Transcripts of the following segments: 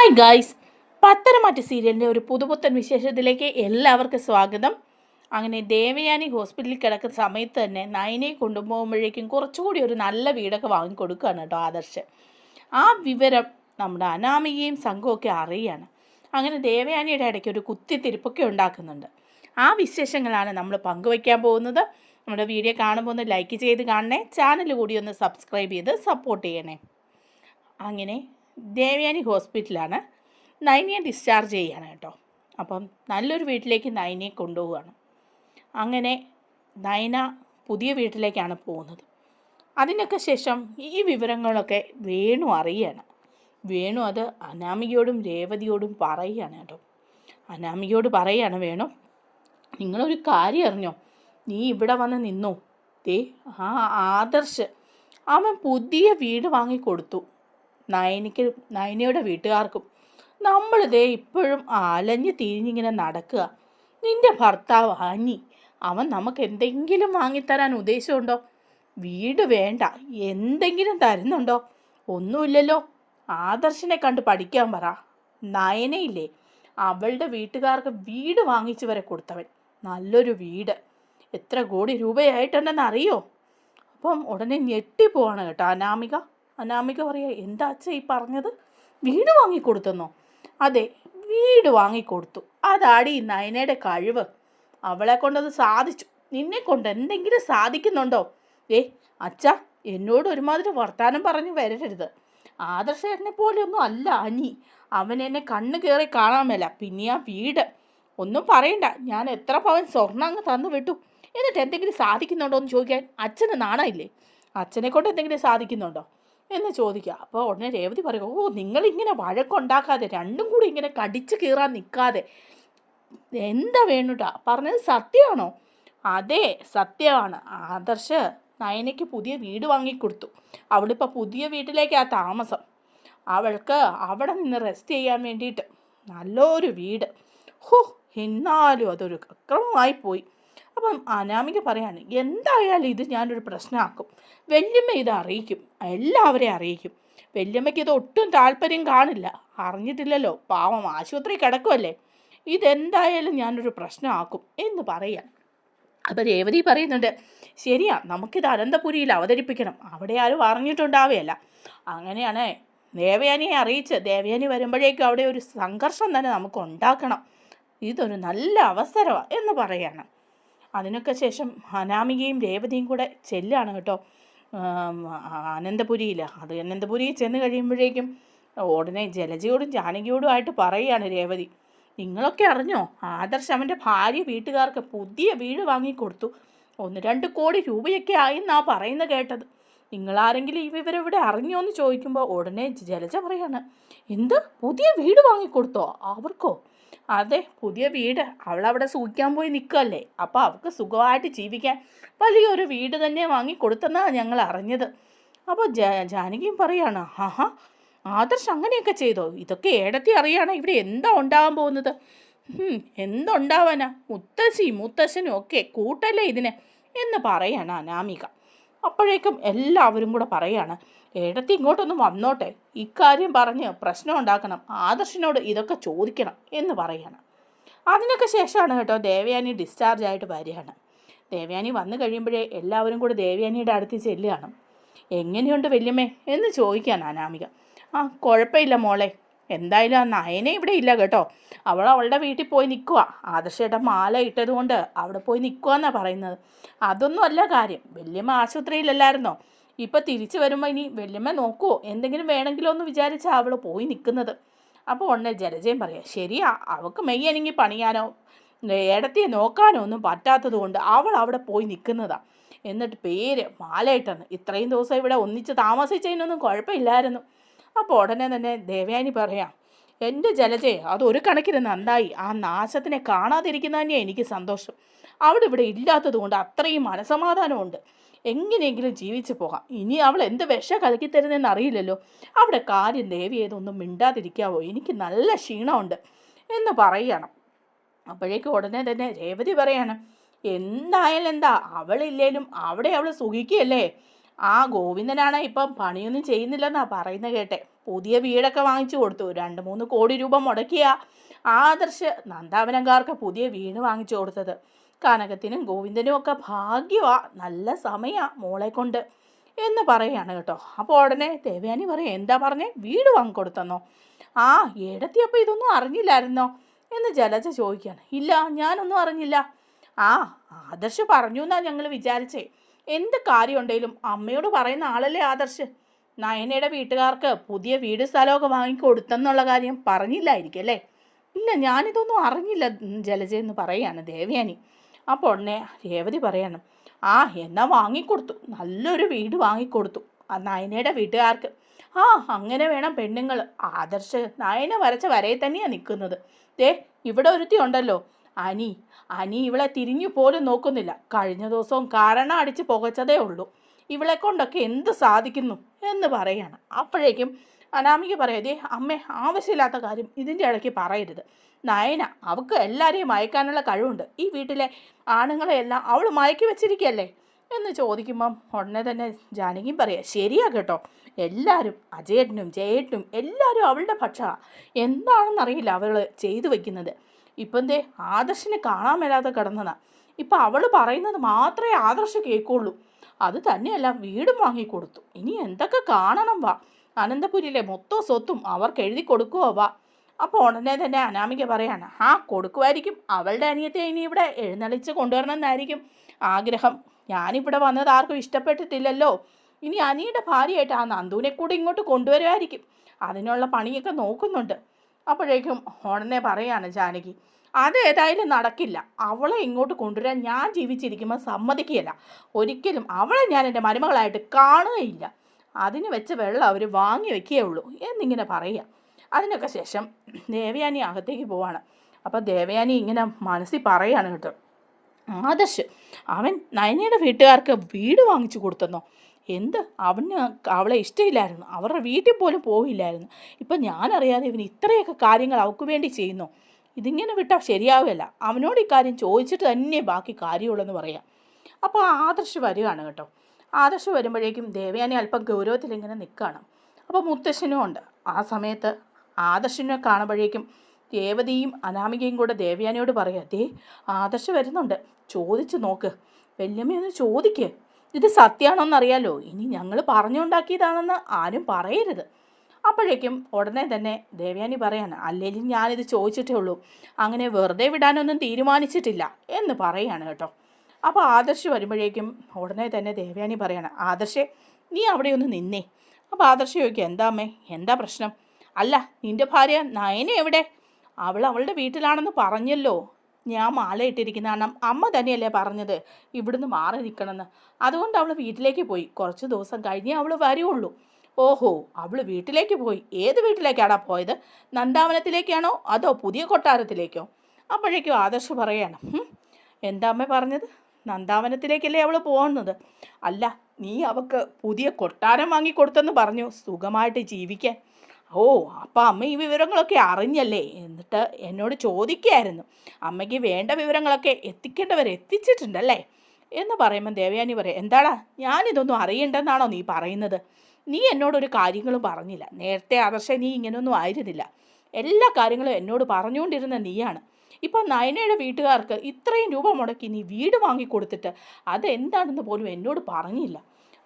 Hi guys Patharamattu സീരിയലിന്റെ ഒരു പുതുപുത്തൻ വിശേഷത്തിലേക്ക് എല്ലാവർക്കും സ്വാഗതം. അങ്ങനെ ദേവയാനി ഹോസ്പിറ്റലിൽ കിടക്കുന്ന സമയത്ത് തന്നെ നയനെ കൊണ്ടുപോകുമ്പോഴേക്കും കുറച്ചുകൂടി ഒരു നല്ല വീടൊക്കെ വാങ്ങിക്കൊടുക്കുകയാണ് കേട്ടോ ആദർശ്. ആ വിവരം നമ്മുടെ അനാമികയും സംഘമൊക്കെ അറിയാണ്. അങ്ങനെ ദേവയാനിയുടെ ഇടയ്ക്ക് ഒരു കുത്തിത്തിരിപ്പൊക്കെ ഉണ്ടാക്കുന്നുണ്ട്. ആ വിശേഷങ്ങളാണ് നമ്മൾ പങ്കുവയ്ക്കാൻ പോകുന്നത്. നമ്മുടെ വീഡിയോ കാണുമ്പോൾ ഒന്ന് ലൈക്ക് ചെയ്ത് കാണണേ. ചാനൽ കൂടി ഒന്ന് സബ്സ്ക്രൈബ് ചെയ്ത് സപ്പോർട്ട് ചെയ്യണേ. അങ്ങനെ ദേവയാനി ഹോസ്പിറ്റലാണ്. നൈനിയെ ഡിസ്ചാർജ് ചെയ്യാണ് കേട്ടോ. അപ്പം നല്ലൊരു വീട്ടിലേക്ക് നൈനിയെ കൊണ്ടുപോവുകയാണ്. അങ്ങനെ നൈന പുതിയ വീട്ടിലേക്കാണ് പോകുന്നത്. അതിനൊക്കെ ശേഷം ഈ വിവരങ്ങളൊക്കെ വേണു അറിയാണ്. വേണു അത് അനാമികയോടും രേവതിയോടും പറയുകയാണ് കേട്ടോ. അനാമികയോട് പറയുകയാണ് വേണു നിങ്ങളൊരു കാര്യം അറിഞ്ഞോ? നീ ഇവിടെ വന്ന് നിന്നു? ദേ ആ ആദർശ് അവൻ പുതിയ വീട് വാങ്ങിക്കൊടുത്തു. നയനിക്ക് നയനയുടെ വീട്ടുകാർക്കും. നമ്മളിതേ ഇപ്പോഴും അലഞ്ഞ് തിരിഞ്ഞിങ്ങനെ നടക്കുക. നിന്റെ ഭർത്താവ് അനി അവൻ നമുക്ക് എന്തെങ്കിലും വാങ്ങിത്തരാൻ ഉദ്ദേശമുണ്ടോ? വീട് വേണ്ട എന്തെങ്കിലും തരുന്നുണ്ടോ? ഒന്നുമില്ലല്ലോ. ആദർശിനെ കണ്ട് പഠിക്കാൻ പറ. നയനയില്ലേ അവളുടെ വീട്ടുകാർക്ക് വീട് വാങ്ങിച്ചു വരെ കൊടുത്തവൻ. നല്ലൊരു വീട്. എത്ര കോടി രൂപയായിട്ടുണ്ടെന്ന് അറിയോ അപ്പം ഉടനെ ഞെട്ടിപ്പോവാണ് കേട്ടോ അനാമിക. അനാമിക പറയാ എന്താ അച്ഛ ഈ പറഞ്ഞത്? വീട് വാങ്ങിക്കൊടുത്തെന്നോ? അതെ വീട് വാങ്ങിക്കൊടുത്തു. അതാടി ഈ നയനയുടെ കഴിവ്. അവളെ കൊണ്ടത് സാധിച്ചു. നിന്നെ കൊണ്ട് എന്തെങ്കിലും സാധിക്കുന്നുണ്ടോ? ഏ അച്ഛ എന്നോട് ഒരുമാതിരി വർത്താനം പറഞ്ഞു വരരുത്. ആദർശേട്ടനെ പോലെയൊന്നും അല്ല അനി. അവൻ എന്നെ കണ്ണ് കയറി കാണാൻ മേല. പിന്നെ ആ വീട്. ഒന്നും പറയണ്ട. ഞാൻ എത്ര പവൻ സ്വർണം അങ്ങ് തന്നു വിട്ടു. എന്നിട്ട് എന്തെങ്കിലും സാധിക്കുന്നുണ്ടോ എന്ന് ചോദിക്കാൻ അച്ഛന് നാണമില്ലേ അച്ഛനെ കൊണ്ട് എന്തെങ്കിലും സാധിക്കുന്നുണ്ടോ? എന്ന് ചോദിക്കുക. അപ്പോൾ ഉടനെ രേവതി പറയും ഓ നിങ്ങളിങ്ങനെ വഴക്കുണ്ടാക്കാതെ രണ്ടും കൂടി ഇങ്ങനെ കടിച്ചു കീറാൻ നിൽക്കാതെ. എന്താ വേണുട്ടാ? പറഞ്ഞത് സത്യമാണോ? അതെ സത്യമാണ്. ആദർശ് നയനയ്ക്ക് പുതിയ വീട് വാങ്ങിക്കൊടുത്തു. അവളിപ്പോൾ പുതിയ വീട്ടിലേക്കാ താമസം. അവൾക്ക് അവിടെ നിന്ന് റെസ്റ്റ് ചെയ്യാൻ വേണ്ടിയിട്ട് നല്ലൊരു വീട്. ഹോ എന്നാലും അതൊരു അക്രമമായി പോയി. അപ്പം അനാമിക പറയാണ് എന്തായാലും ഇത് ഞാനൊരു പ്രശ്നമാക്കും വല്യമ്മ ഇത് അറിയിക്കും. എല്ലാവരെയും അറിയിക്കും. വല്യമ്മയ്ക്ക് ഇത് ഒട്ടും താല്പര്യം കാണില്ല. അറിഞ്ഞിട്ടില്ലല്ലോ. പാവം ആശുപത്രി കിടക്കുമല്ലേ ഇതെന്തായാലും ഞാനൊരു പ്രശ്നമാക്കും എന്ന് പറയാം. അപ്പോൾ രേവതി പറയുന്നുണ്ട് ശരിയാ നമുക്കിത് അനന്തപുരിയിൽ അവതരിപ്പിക്കണം. അവിടെ ആരും അറിഞ്ഞിട്ടുണ്ടാവുകയല്ല അങ്ങനെയാണ് ദേവയാനിയെ അറിയിച്ച് ദേവയാനി വരുമ്പോഴേക്കും അവിടെ ഒരു സംഘർഷം തന്നെ നമുക്ക് ഉണ്ടാക്കണം. ഇതൊരു നല്ല അവസരമാണ് എന്ന് പറയാണ്. അതിനൊക്കെ ശേഷം അനാമികയും രേവതിയും കൂടെ ചെല്ലാണ് കേട്ടോ. അനന്തപുരിയിൽ അത് അനന്തപുരിയിൽ ചെന്ന് കഴിയുമ്പോഴേക്കും ഉടനെ ജലജയോടും ജാനകിയോടും ആയിട്ട് പറയുകയാണ് രേവതി. നിങ്ങളൊക്കെ അറിഞ്ഞോ? ആദർശ് അവന്റെ ഭാര്യ വീട്ടുകാർക്ക് പുതിയ വീട് വാങ്ങിക്കൊടുത്തു. ഒന്ന് രണ്ട് കോടി രൂപയൊക്കെ ആയെന്നാണ് പറയുന്നത് കേട്ടത്. നിങ്ങളാരെങ്കിലും ഈ വിവരം ഇവിടെ അറിഞ്ഞോ എന്ന് ചോദിക്കുമ്പോൾ ഉടനെ ജലജ പറയാണ് എന്ത്? പുതിയ വീട് വാങ്ങിക്കൊടുത്തോ? അവർക്കോ? അതെ പുതിയ വീട്. അവളവിടെ സൂക്ഷിക്കാൻ പോയി നിൽക്കുകയല്ലേ? അപ്പോൾ അവൾക്ക് സുഖമായിട്ട് ജീവിക്കാൻ വലിയൊരു വീട് തന്നെ വാങ്ങി കൊടുത്തെന്നാണ് ഞങ്ങൾ അറിഞ്ഞത്. അപ്പോൾ ജാനകിയും പറയാണ് ആഹാ ആദർശ് അങ്ങനെയൊക്കെ ചെയ്തോ? ഇതൊക്കെ ഏടത്തി അറിയാണ് ഇവിടെ എന്താ ഉണ്ടാവാൻ പോകുന്നത്? എന്തുണ്ടാവാനാ? മുത്തശ്ശി മുത്തശ്ശനും ഒക്കെ കൂട്ടല്ലേ ഇതിനെ? എന്ന് പറയാണ് അനാമിക. അപ്പോഴേക്കും എല്ലാവരും കൂടെ പറയാണ് ഏടത്തി ഇങ്ങോട്ടൊന്ന് വന്നോട്ടെ. ഇക്കാര്യം പറഞ്ഞ് പ്രശ്നം ഉണ്ടാക്കണം. ആദർശിനോട് ഇതൊക്കെ ചോദിക്കണം എന്ന് പറയാണ്. അതിനൊക്കെ ശേഷമാണ് കേട്ടോ ദേവയാനി ഡിസ്ചാർജ് ആയിട്ട് വരികയാണ്. ദേവയാനി വന്നു കഴിയുമ്പോഴേ എല്ലാവരും കൂടെ ദേവയാനിയുടെ അടുത്ത് ചെല്ലുകയാണ് എങ്ങനെയുണ്ട് വല്യമ്മേ? എന്ന് ചോദിക്കാൻ അനാമിക. ആ കുഴപ്പമില്ല മോളെ. എന്തായാലും ആ നയനെ ഇവിടെ ഇല്ല കേട്ടോ. അവൾ അവളുടെ വീട്ടിൽ പോയി നിൽക്കുക ആദർശയുടെ മാല ഇട്ടതുകൊണ്ട് അവിടെ പോയി നിൽക്കുക എന്നാണ് പറയുന്നത്. അതൊന്നും അല്ല കാര്യം. വല്യമ്മ ആശുപത്രിയിലല്ലായിരുന്നോ? ഇപ്പം തിരിച്ചു വരുമ്പോൾ ഇനി വല്യമ്മ നോക്കുമോ എന്തെങ്കിലും വേണമെങ്കിലോ എന്ന് വിചാരിച്ചാൽ അവൾ പോയി നിൽക്കുന്നത് അപ്പോൾ ഉടനെ ജലജയം പറയാം ശരിയാ അവൾക്ക് മെയ്യനെങ്കിൽ പണിയാനോ ഏടത്തിയെ നോക്കാനോ ഒന്നും പറ്റാത്തത് കൊണ്ട് അവൾ അവിടെ പോയി നിൽക്കുന്നതാ എന്നിട്ട് പേര് മാലയിട്ടെന്ന്. ഇത്രയും ദിവസം ഇവിടെ ഒന്നിച്ച് താമസിച്ചതിനൊന്നും കുഴപ്പമില്ലായിരുന്നു. അപ്പോൾ ഉടനെ തന്നെ ദേവയാനി പറയാം എന്റെ ജലജയെ അതൊരു കണക്കിന് നന്നായി. ആ നാശത്തിനെ കാണാതിരിക്കുന്ന തന്നെയാണ് എനിക്ക് സന്തോഷം. അവിടെ ഇവിടെ ഇല്ലാത്തത് കൊണ്ട് അത്രയും മനസമാധാനമുണ്ട്. എങ്ങനെയെങ്കിലും ജീവിച്ചു പോകാം. ഇനി അവൾ എന്ത് വിഷ കലക്കി തരുന്നതെന്ന് അറിയില്ലല്ലോ. അവിടെ കാര്യം ദേവി ഏതൊന്നും മിണ്ടാതിരിക്കാവോ? എനിക്ക് നല്ല ക്ഷീണമുണ്ട് എന്ന് പറയണം. അപ്പോഴേക്കും ഉടനെ തന്നെ രേവതി പറയാണ് എന്തായാലും എന്താ അവളില്ലേലും അവിടെ അവൾ സുഖിക്കുകയല്ലേ? ആ ഗോവിന്ദനാണ് ഇപ്പം പണിയൊന്നും ചെയ്യുന്നില്ലെന്നാ പറയുന്നത് കേട്ടെ. പുതിയ വീടൊക്കെ വാങ്ങിച്ചു കൊടുത്തു. രണ്ട് മൂന്ന് കോടി രൂപ മുടക്കിയ ആദർശ നന്ദാവനംകാർക്ക് പുതിയ വീട് വാങ്ങിച്ചു കൊടുത്തത്. കനകത്തിനും ഗോവിന്ദനും ഒക്കെ ഭാഗ്യമാ നല്ല സമയാ മോളെ കൊണ്ട്. എന്ന് പറയുകയാണ് കേട്ടോ. അപ്പോൾ ഉടനെ ദേവയാനി പറയും എന്താ പറഞ്ഞേ? വീട് വാങ്ങിക്കൊടുത്തെന്നോ ആ ഏടത്തിയപ്പോൾ ഇതൊന്നും അറിഞ്ഞില്ലായിരുന്നോ? എന്ന് ജലജ ചോദിക്കുകയാണ്. ഇല്ല ഞാനൊന്നും അറിഞ്ഞില്ല. ആ ആദർശ് പറഞ്ഞു എന്നാ ഞങ്ങൾ വിചാരിച്ചേ. എന്ത് കാര്യമുണ്ടെങ്കിലും അമ്മയോട് പറയുന്ന ആളല്ലേ ആദർശ്. നയനയുടെ വീട്ടുകാർക്ക് പുതിയ വീട് സ്ഥലമൊക്കെ വാങ്ങിക്കൊടുത്തെന്നുള്ള കാര്യം പറഞ്ഞില്ലായിരിക്കും അല്ലേ? ഇല്ല ഞാനിതൊന്നും അറിഞ്ഞില്ല ജലജ എന്ന് പറയുകയാണ് ദേവയാനി. അപ്പോൾ ഉടനെ രേവതി പറയണം ആ എന്നാ വാങ്ങിക്കൊടുത്തു. നല്ലൊരു വീട് വാങ്ങിക്കൊടുത്തു. ആ നയനയുടെ വീട്ടുകാർക്ക്. ആ അങ്ങനെ വേണം പെണ്ണുങ്ങൾ ആദർശ നയന വരച്ച വരയിൽ തന്നെയാണ് നിൽക്കുന്നത്. ദേ ഇവിടെ ഒരുത്തി ഉണ്ടല്ലോ. അനി അനി ഇവളെ തിരിഞ്ഞു പോലും നോക്കുന്നില്ല. കഴിഞ്ഞ ദിവസവും കാരണം അടിച്ച് പുകച്ചതേ ഉള്ളൂ. ഇവളെ കൊണ്ടൊക്കെ എന്ത് സാധിക്കുന്നു? എന്ന് പറയാണ്. അപ്പോഴേക്കും അനാമിക പറയതേ അമ്മ ആവശ്യമില്ലാത്ത കാര്യം ഇതിന്റെ ഇടയ്ക്ക് പറയരുത്. നയന അവൾക്ക് എല്ലാവരെയും മയക്കാനുള്ള കഴിവുണ്ട്. ഈ വീട്ടിലെ ആണുങ്ങളെയെല്ലാം അവൾ മയക്കി വെച്ചിരിക്കുകയല്ലേ? എന്ന് ചോദിക്കുമ്പം ഉടനെ തന്നെ ജാനകിയും പറയാം ശരിയാ കേട്ടോ. എല്ലാവരും അജയേട്ടനും ജയേട്ടനും എല്ലാവരും അവളുടെ പക്ഷമാണ് എന്താണെന്നറിയില്ല അവൾ ചെയ്തു വയ്ക്കുന്നത് ഇപ്പം ദേ ആദർശിനെ കാണാൻ മേലാതെ കിടന്നതാണ് ഇപ്പം അവൾ പറയുന്നത് മാത്രമേ ആദർശ് കേൾക്കുള്ളൂ. അത് തന്നെയല്ല വീടും വാങ്ങിക്കൊടുത്തു. ഇനി എന്തൊക്കെ കാണണം വാ. അനന്തപുരിയിലെ മൊത്തം സ്വത്തും അവർക്ക് എഴുതി കൊടുക്കുവോ വാ. അപ്പോൾ ഉടനെ തന്നെ അനാമിക പറയാണ് ആ കൊടുക്കുമായിരിക്കും. അവളുടെ അനിയത്തെ ഇനി ഇവിടെ എഴുന്നള്ളിച്ച് കൊണ്ടുവരണമെന്നായിരിക്കും ആഗ്രഹം. ഞാനിവിടെ വന്നത് ആർക്കും ഇഷ്ടപ്പെട്ടിട്ടില്ലല്ലോ. ഇനി അനിയുടെ ഭാര്യയായിട്ട് ആ നന്ദുവിനെ കൂടി ഇങ്ങോട്ട് കൊണ്ടുവരുമായിരിക്കും. അതിനുള്ള പണിയൊക്കെ നോക്കുന്നുണ്ട്. അപ്പോഴേക്കും ഉടനെ പറയാണ് ജാനകി അതേതായാലും നടക്കില്ല. അവളെ ഇങ്ങോട്ട് കൊണ്ടുവരാൻ ഞാൻ ജീവിച്ചിരിക്കുമ്പോൾ സമ്മതിക്കുകയില്ല. ഒരിക്കലും അവളെ ഞാൻ എന്റെ മരുമകളായിട്ട് കാണുകയില്ല. അതിന് വെച്ച വെള്ളം അവർ വാങ്ങി വെക്കുകയുള്ളൂ എന്നിങ്ങനെ പറയുക. അതിനൊക്കെ ശേഷം ദേവയാനി അകത്തേക്ക് പോവാണ്. അപ്പോൾ ദേവയാനി ഇങ്ങനെ മനസ്സിൽ പറയാണ് കേട്ടോ ആദർശ് അവൻ നയനയുടെ വീട്ടുകാർക്ക് വീട് വാങ്ങിച്ചു കൊടുത്തെന്നോ? എന്ത്? അവന് അവളെ ഇഷ്ടമില്ലായിരുന്നു. അവരുടെ വീട്ടിൽ പോലും പോവില്ലായിരുന്നു. ഇപ്പം ഞാനറിയാതെ ഇവൻ ഇത്രയൊക്കെ കാര്യങ്ങൾ അവൾക്ക് വേണ്ടി ചെയ്യുന്നു? ഇതിങ്ങനെ വിട്ടാൽ ശരിയാവുകയല്ല അവനോട് ഇക്കാര്യം ചോദിച്ചിട്ട് തന്നെ ബാക്കി കാര്യമുള്ളെന്ന് പറയാം. അപ്പോൾ ആദർശ് വരികയാണ് കേട്ടോ. ആദർശ് വരുമ്പോഴേക്കും ദേവയാനി അല്പം ഗൗരവത്തിൽ ഇങ്ങനെ നിൽക്കുകയാണ്. അപ്പോൾ മുത്തശ്ശനും ഉണ്ട്. ആ സമയത്ത് ആദർശിനെ കാണുമ്പോഴേക്കും രേവതിയും അനാമികയും കൂടെ ദേവയാനിയോട് പറയാം ദേ ആദർശ് വരുന്നുണ്ട്. ചോദിച്ചു നോക്ക്. വല്യമ്മയൊന്ന് ചോദിക്ക്. ഇത് സത്യമാണോന്നറിയാലോ ഇനി ഞങ്ങൾ പറഞ്ഞുണ്ടാക്കിയതാണെന്ന് ആരും പറയരുത്. അപ്പോഴേക്കും ഉടനെ തന്നെ ദേവയാനി പറയാണ് അല്ലെങ്കിൽ ഞാനിത് ചോദിച്ചിട്ടേ ഉള്ളൂ. അങ്ങനെ വെറുതെ വിടാനൊന്നും തീരുമാനിച്ചിട്ടില്ല. എന്ന് പറയാണ് കേട്ടോ. അപ്പോൾ ആദർശ് വരുമ്പോഴേക്കും ഉടനെ തന്നെ ദേവയാനി പറയണം ആദർശേ നീ അവിടെ ഒന്ന് നിന്നേ. അപ്പോൾ ആദർശ് ചോദിക്കുക എന്താ അമ്മേ എന്താ പ്രശ്നം? അല്ല നിന്റെ ഭാര്യ നയന എവിടെ? അവൾ അവളുടെ വീട്ടിലാണെന്ന് പറഞ്ഞല്ലോ. ഞാൻ മാലയിട്ടിരിക്കുന്ന കാരണം അമ്മ തന്നെയല്ലേ പറഞ്ഞത്. ഇവിടുന്ന് മാറി നിൽക്കണമെന്ന് അതുകൊണ്ട് അവൾ വീട്ടിലേക്ക് പോയി. കുറച്ച് ദിവസം കഴിഞ്ഞേ അവൾ വരുള്ളൂ ഓഹോ അവൾ വീട്ടിലേക്ക് പോയി. ഏത് വീട്ടിലേക്കാടാ പോയത്? നന്ദാവനത്തിലേക്കാണോ? അതോ പുതിയ കൊട്ടാരത്തിലേക്കോ? അപ്പോഴേക്കും ആദർശ് പറയാണ് എന്താ അമ്മ പറഞ്ഞത്? നന്ദാവനത്തിലേക്കല്ലേ അവൾ പോകുന്നത്? അല്ല നീ അവക്ക് പുതിയ കൊട്ടാരം വാങ്ങിക്കൊടുത്തെന്ന് പറഞ്ഞു. സുഖമായിട്ട് ജീവിക്കാൻ. ഓ അപ്പം അമ്മ ഈ വിവരങ്ങളൊക്കെ അറിഞ്ഞല്ലേ? എന്നിട്ട് എന്നോട് ചോദിക്കുകയായിരുന്നു അമ്മയ്ക്ക് വേണ്ട വിവരങ്ങളൊക്കെ എത്തിക്കേണ്ടവർ എത്തിച്ചിട്ടുണ്ടല്ലേ? എന്ന് പറയുമ്പോൾ ദേവയാനി പറയും എന്താടാ ഞാനിതൊന്നും അറിയണ്ടെന്നാണോ നീ പറയുന്നത്? നീ എന്നോടൊരു കാര്യങ്ങളും പറഞ്ഞില്ല. നേരത്തെ ആദർശ നീ ഇങ്ങനെയൊന്നും ആയിരുന്നില്ല. എല്ലാ കാര്യങ്ങളും എന്നോട് പറഞ്ഞുകൊണ്ടിരുന്ന നീയാണ്. ഇപ്പം നയനയുടെ വീട്ടുകാർക്ക് ഇത്രയും രൂപ മുടക്കി നീ വീട് വാങ്ങിക്കൊടുത്തിട്ട് അതെന്താണെന്ന് പോലും എന്നോട് പറഞ്ഞില്ല.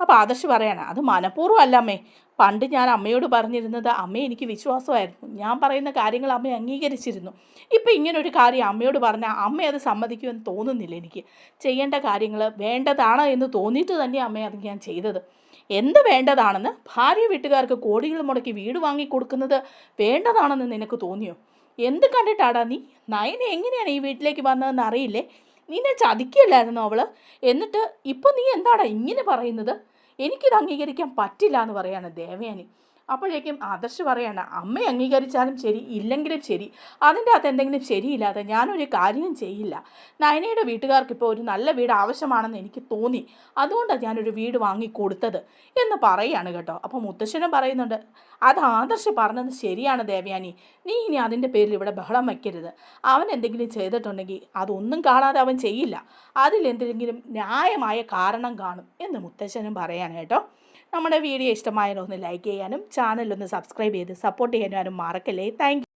അപ്പോൾ ആദർശ് പറയാണ് അത് മനഃപൂർവം അല്ല അമ്മേ. പണ്ട് ഞാൻ അമ്മയോട് പറഞ്ഞിരുന്നത് അമ്മ എനിക്ക് വിശ്വാസമായിരുന്നു. ഞാൻ പറയുന്ന കാര്യങ്ങൾ അമ്മ അംഗീകരിച്ചിരുന്നു. ഇപ്പം ഒരു കാര്യം അമ്മയോട് പറഞ്ഞാൽ അമ്മ അത് സമ്മതിക്കുമെന്ന് തോന്നുന്നില്ല എനിക്ക്. ചെയ്യേണ്ട കാര്യങ്ങൾ വേണ്ടതാണ് എന്ന് തോന്നിയിട്ട് തന്നെ അമ്മ അത് ഞാൻ ചെയ്തത്. എന്ത് വേണ്ടതാണെന്ന്? ഭാര്യ വീട്ടുകാർക്ക് കോടികൾ മുടക്കി വീട് വാങ്ങി കൊടുക്കുന്നത് വേണ്ടതാണെന്ന് നിനക്ക് തോന്നിയോ? എന്ത് കണ്ടിട്ടാടാ നീ? നയന എങ്ങനെയാണ് ഈ വീട്ടിലേക്ക് വന്നതെന്ന് അറിയില്ലേ? നിന്നെ ചതിക്കില്ലായിരുന്നു അവൾ? എന്നിട്ട് ഇപ്പം നീ എന്താടാ ഇങ്ങനെ പറയുന്നത്? എനിക്കിത് അംഗീകരിക്കാൻ പറ്റില്ല എന്ന് പറയാണ് ദേവയാനി. അപ്പോഴേക്കും ആദർശ് പറയാണ് അമ്മ അംഗീകരിച്ചാലും ശരി ഇല്ലെങ്കിലും ശരി. അതിന്റെ അകത്ത് എന്തെങ്കിലും ശരിയില്ലാതെ ഞാനൊരു കാര്യം ചെയ്യില്ല. നയനയുടെ വീട്ടുകാർക്ക് ഇപ്പോൾ ഒരു നല്ല വീട് ആവശ്യമാണെന്ന് എനിക്ക് തോന്നി. അതുകൊണ്ടാണ് ഞാനൊരു വീട് വാങ്ങി കൊടുത്തത്. എന്ന് പറയാണ് കേട്ടോ. അപ്പോൾ മുത്തശ്ശനും പറയുന്നുണ്ട് അത് ആദർശ് പറഞ്ഞത് ശരിയാണ് ദേവയാനി. നീ ഇനി അതിന്റെ പേരിൽ ഇവിടെ ബഹളം വയ്ക്കരുത്. അവൻ എന്തെങ്കിലും ചെയ്തിട്ടുണ്ടെങ്കിൽ അതൊന്നും കാണാതെ അവൻ ചെയ്യില്ല. അതിലെന്തെങ്കിലും ന്യായമായ കാരണം കാണും. എന്ന് മുത്തശ്ശനും പറയാണ് കേട്ടോ. നമ്മുടെ വീഡിയോ ഇഷ്ടമായാലൊന്ന് ലൈക്ക് ചെയ്യാനും ചാനലൊന്ന് സബ്സ്ക്രൈബ് ചെയ്ത് സപ്പോർട്ട് ചെയ്യാനും ആരും മറക്കല്ലേ. താങ്ക്